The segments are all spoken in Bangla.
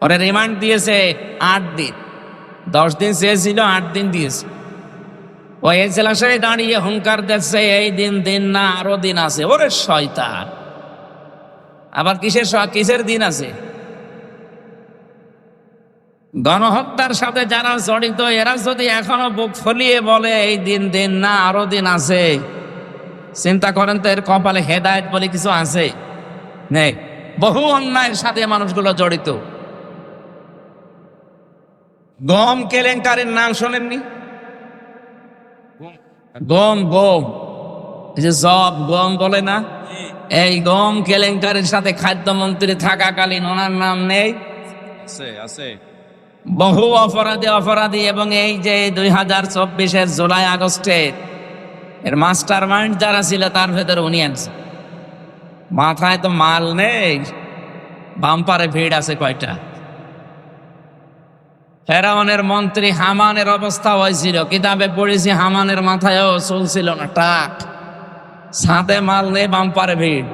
ওরে রিমান্ড দিয়েছে আট দিন। দশ দিন চেয়েছিল, আট দিন দিয়েছে। ওই এজলাসে দাঁড়িয়ে হুঙ্কার দিচ্ছে, এই দিন দিন না, আরও দিন আছে। ওরে শয়তান। আবার কিসের কিসের দিন আছে? গণহত্যার সাথে যারা জড়িত, এরা যদি এখনও বুক ফলিয়ে বলে, এই দিন দিন না, আরও দিন আছে। চিন্তা করেন তো, এর কপালে হেদায়েত বলে কিছু আছে? নেই। বহু অন্যায়ের সাথে মানুষগুলো জড়িত। গম কেলেঙ্কারের নাম শোনেননি? গম গম। যে জব গম বলে না? এই গম কেলেঙ্কারের সাথে খাদ্যমন্ত্রী থাকাকালীন ওনার নাম নেই? আছে আছে। বহু অপরাধী অপরাধী এবং এই যে দুই হাজার চব্বিশের জুলাই আগস্টে এর মাস্টার মাইন্ড যারা ছিল তার ভেতরে উনি আছে মাথায় তো মাল নেই বাম্পারে ভিড় আছে কয়টা? ফেরাউনের মন্ত্রী হামানের অবস্থা হয়েছিল। কিতাবে পড়েছি, হামানের মাথায়ও চলছিল না, টাক। সাথে মাল নেই, বাম্পারে ভিড়।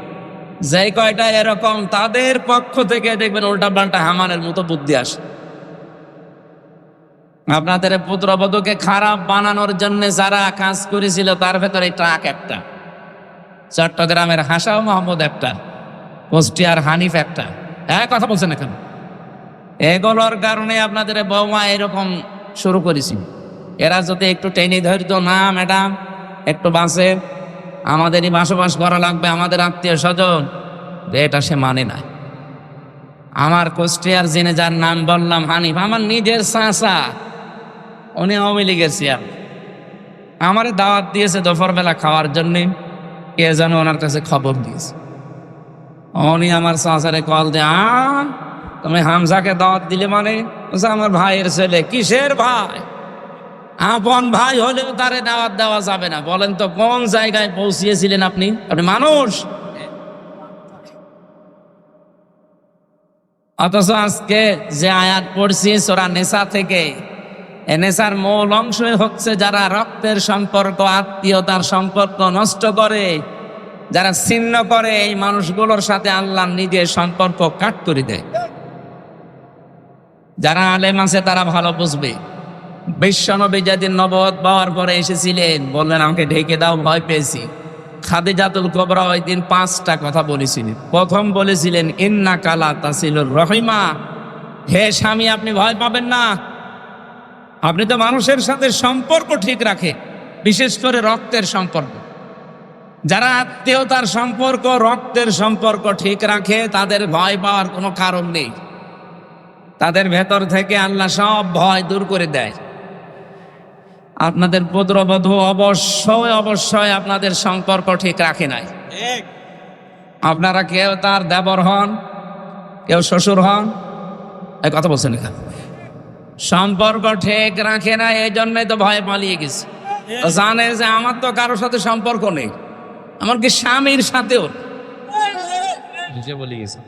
যেই কয়টা এরকম, তাদের পক্ষ থেকে দেখবেন উল্টা পাল্টা হামানের মতো বুদ্ধি আসে। আপনাদের পুত্রবধূকে খারাপ বানানোর জন্য যারা কাজ করেছিল, তার ভেতরে ট্রাক একটা। চট্টগ্রামের হাসাও মোহাম্মদ একটা কুষ্টিয়ার হানিফ একটা। হ্যাঁ কথা বলছেন এখন এগুলোর কারণে আপনাদের বৌমা এরকম শুরু করেছি। এরা যদি একটু টেনে ধরতো, না, ম্যাডাম, একটু বাঁচে। আমাদেরই বসবাস করা লাগবে, আমাদের আত্মীয় স্বজন। এটা সে মানে না। আমার কুষ্টিয়ার জেনে যার নাম বললাম হানিফ, আমার নিজের চাষা উনি আওয়ামী লীগের চেয়ার। আমারে দাওয়াত দিয়েছে দুপুরবেলা খাওয়ার জন্যে, কে যেন ওনার কাছে খবর দিয়েছে। উনি আমার চাষারে কল দে আ তুমি হামজাকে দাওয়াত দিলে মানে? আমার ভাইয়ের ছেলে। কিসের ভাই? আপন ভাই হলেও তারে দাওয়াত দেওয়া যাবে না। বলেন তো, কোন জায়গায় পৌঁছিয়েছিলেন আপনি? আপনি মানুষ? অথচ আজকে যে আয়াত পড়ছি সোরা নেশা থেকে, এ নেশার মূল অংশই হচ্ছে যারা রক্তের সম্পর্ক, আত্মীয়তার সম্পর্ক নষ্ট করে, যারা ছিন্ন করে, এই মানুষগুলোর সাথে আল্লাহ নিজের সম্পর্ক কাট করে দেয়। যারা আলেম আছে, তারা ভালো বুঝবে। বিশ্বনবী যেদিন নবদ পাওয়ার পরে এসেছিলেন, বললেন, আমাকে ঢেকে দাও, ভয় পেয়েছি। খাদিজাতুল কবরা ওই দিন পাঁচটা কথা বলেছিলেন। প্রথম বলেছিলেন, ইন্না কালা তাসিল রহিমা। হে স্বামী, আপনি ভয় পাবেন না। আপনি তো মানুষের সাথে সম্পর্ক ঠিক রাখে, বিশেষ করে রক্তের সম্পর্ক। যারা আত্মীয়তার সম্পর্ক, রক্তের সম্পর্ক ঠিক রাখে, তাদের ভয় পাওয়ার কোনো কারণ নেই। তাদের ভেতর থেকে আল্লাহ সব ভয় দূর করে দেয়। আপনাদের পুত্রবধূ অবশ্যই অবশ্যই আপনাদের সম্পর্ক ঠিক রাখে নাই। ঠিক। আপনারা কেউ তার দেবর হন কেউ শ্বশুর হন এই কথা বলছেন এখানে সম্পর্ক ঠিক রাখে না এই জন্যই তো ভয় পালিয়ে গেছে। জানে যে আমার তো কারোর সাথে সম্পর্ক নেই এমনকি স্বামীর সাথেও। বলে গেছে